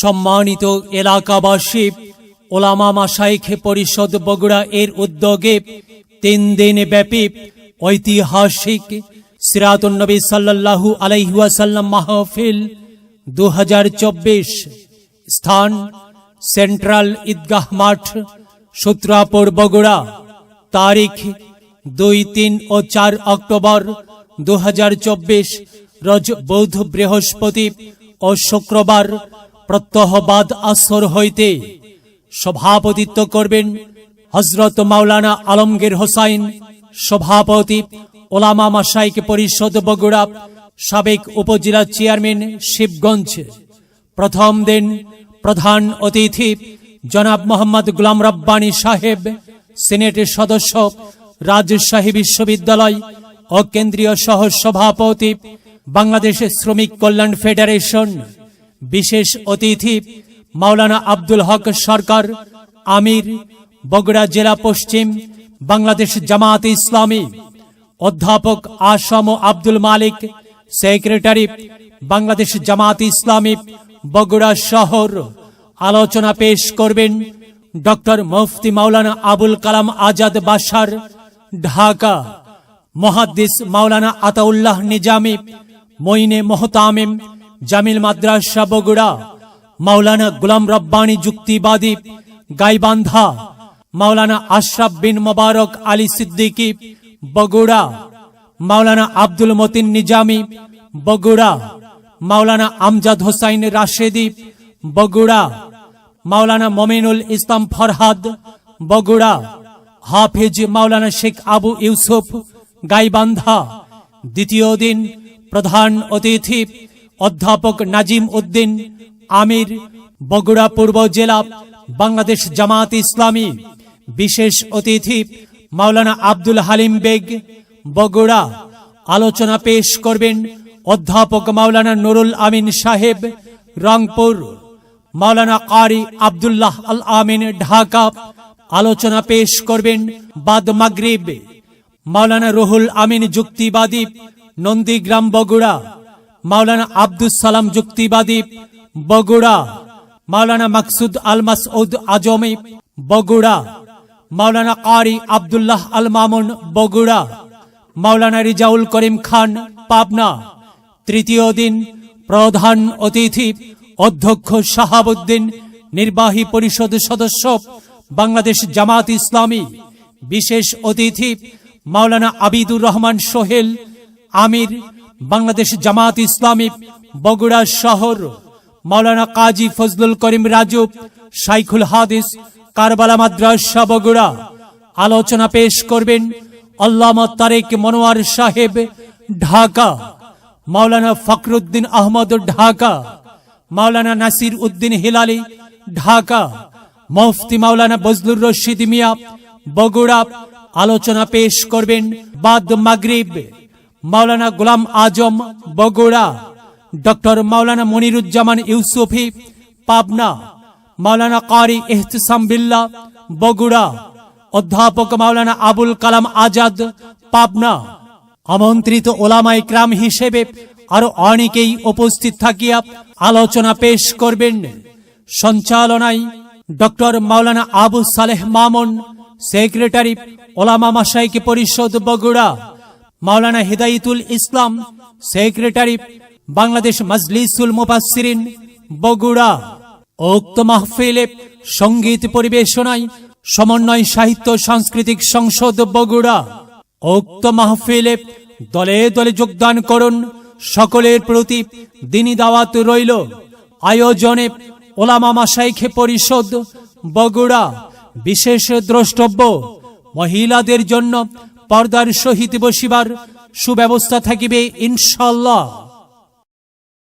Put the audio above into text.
সম্মানিত এলাকাবাসী, ওলামা মাসাইখে পরিষদ বগুড়া এর উদ্যোগে তিন দিন ব্যাপী ঐতিহাসিক সিরাতুন্নবী সাল্লাল্লাহু আলাইহুয়াসাল্লাম মাহফিল দু হাজার চব্বিশ স্থান সেন্ট্রাল ঈদগাহ মাঠ, সূত্রাপুর বগুড়া, তারিখ দুই, তিন ও চার অক্টোবর দু রজ বৌদ্ধ বৃহস্পতি ও শুক্রবার প্রত্যহবাদ আসর হইতে সভাপতিত্ব করবেন হজরত মাওলানা আলমগীর হোসাইন, সভাপতি ওলামা মাসাইক পরিষদ বগুড়া, সাবেক উপজেলা চেয়ারম্যান শিবগঞ্জ। প্রথম দিন প্রধান অতিথি জনাব মোহাম্মদ গুলাম রব্বানী সাহেব সিনেটের সদস্য রাজশাহী বিশ্ববিদ্যালয় ও কেন্দ্রীয় সহ সভাপতি বাংলাদেশ শ্রমিক কল্যাণ ফেডারেশন। বিশেষ অতিথি মাওলানা আব্দুল হক সরকার, আমির, বগুড়া জেলা পশ্চিম বাংলাদেশ জামাত ইসলামী, অধ্যাপক আসম আব্দুল মালিক, সেক্রেটারি বাংলাদেশ জামাত ইসলামী, বগুড়া শহর। আলোচনা পেশ করবেন ডক্টর মুফতি মাওলানা আবুল কালাম আজাদ বাসার ঢাকা। মহাদ্দিস মাওলানা আতাউল্লাহ নিজামি মইনে মোহতামিম জামিল মাদ্রাসা বগুড়া, মাওলানা গুলাম রব্বানী যুক্তিবাদী, গাইবান্ধা, মাওলানা আশরাফ বিন মোবারক আলী সিদ্দিকী, বগুড়া, মাওলানা আব্দুল মতিন নিজামি, বগুড়া, মাওলানা আমজাদ হোসাইন রাশেদি, বগুড়া, মাওলানা মমিনুল ইসলাম ফরহাদ, বগুড়া, হাফিজ মাওলানা শেখ আবু ইউসুফ, গাইবান্ধা, দ্বিতীয় দিন প্রধান অতিথি অধ্যাপক নাজিম উদ্দিন, আমির, বগুড়া পূর্ব জেলা, বাংলাদেশ জামাত ইসলামী, বিশেষ অতিথি মাওলানা আব্দুল হালিম বেগ, বগুড়া। আলোচনা পেশ করবেন অধ্যাপক মাওলানা নুরুল আমিন সাহেব, রংপুর। মাওলানা কারি আব্দুল্লাহ আল আমিন ঢাকা। আলোচনা পেশ করবেন বাদ মাগরিব। মাওলানা রুহুল আমিন যুক্তিবাদী, নন্দীগ্রাম, বগুড়া। মাওলানা আব্দুল সালাম যুক্তিবাদী, বগুড়া। মাওলানা মাকসুদ আল মাসউদ আজমি, বগুড়া। মাওলানা কারি আব্দুল্লাহ আল মামুন বগুড়া। মাওলানা রিজাউল করিম খান, পাবনা। তৃতীয় দিন প্রধান অতিথি, অধ্যক্ষ শাহাবুদ্দিন, নির্বাহী পরিষদ সদস্য, বাংলাদেশ জামাত ইসলামী। বিশেষ অতিথি মাওলানা আবিদুর রহমান সোহেল, আমির বাংলাদেশ জামাত ইসলামী বগুড়া শহর, মাওলানা কাজী ফজলুল করিম রাজু, শাইখুল হাদিস, কারবালা মাদ্রাসা বগুড়া। আলোচনা পেশ করবেন আল্লামা তারেক মনোয়ার সাহেব, ঢাকা। মাওলানা ফখরুদ্দিন আহমদ, ঢাকা। মাওলানা নাসির উদ্দিন হিলালি, ঢাকা। মুফতি মাওলানা বজলুর রশিদ মিয়া, বগুড়া। আলোচনা পেশ করবেন বাদ মাগরিব। মাওলানা গোলাম আজম বগুড়া, ডক্টর মাওলানা মনিরুজ্জামান ইউসুফি, পাবনা, মাওলানা কারি এহতিসাম বিল্লা বগুড়া, অধ্যাপক মাওলানা আবুল কালাম আজাদ পাবনা। আমন্ত্রিত ওলামা ইকরাম হিসেবে আরও অনেকেই উপস্থিত থাকিয়া আলোচনা পেশ করবেন। সঞ্চালনায় doctor Maulana Abu Saleh Mamun, secretary Ulama Mashaikh Parishad Bogura. Maulana Hidayatul Islam, secretary Bangladesh Majlisul Mufassirin, Bogura. উক্ত মাহফিলে সংগীত পরিবেশনায় সমন্বয় সাহিত্য সাংস্কৃতিক সংসদ বগুড়া। উক্ত মাহফিলে দলে দলে যোগদান করুন সকলের প্রতি দিনী দাওয়াত রইল। আয়োজনে ওলামা মাসাইখে পরিষদ বগুড়া। বিশেষ দ্রষ্টব্য, মহিলাদের জন্য পর্দার সহিত বসিবার সুব্যবস্থা থাকিবে ইনশাল্লাহ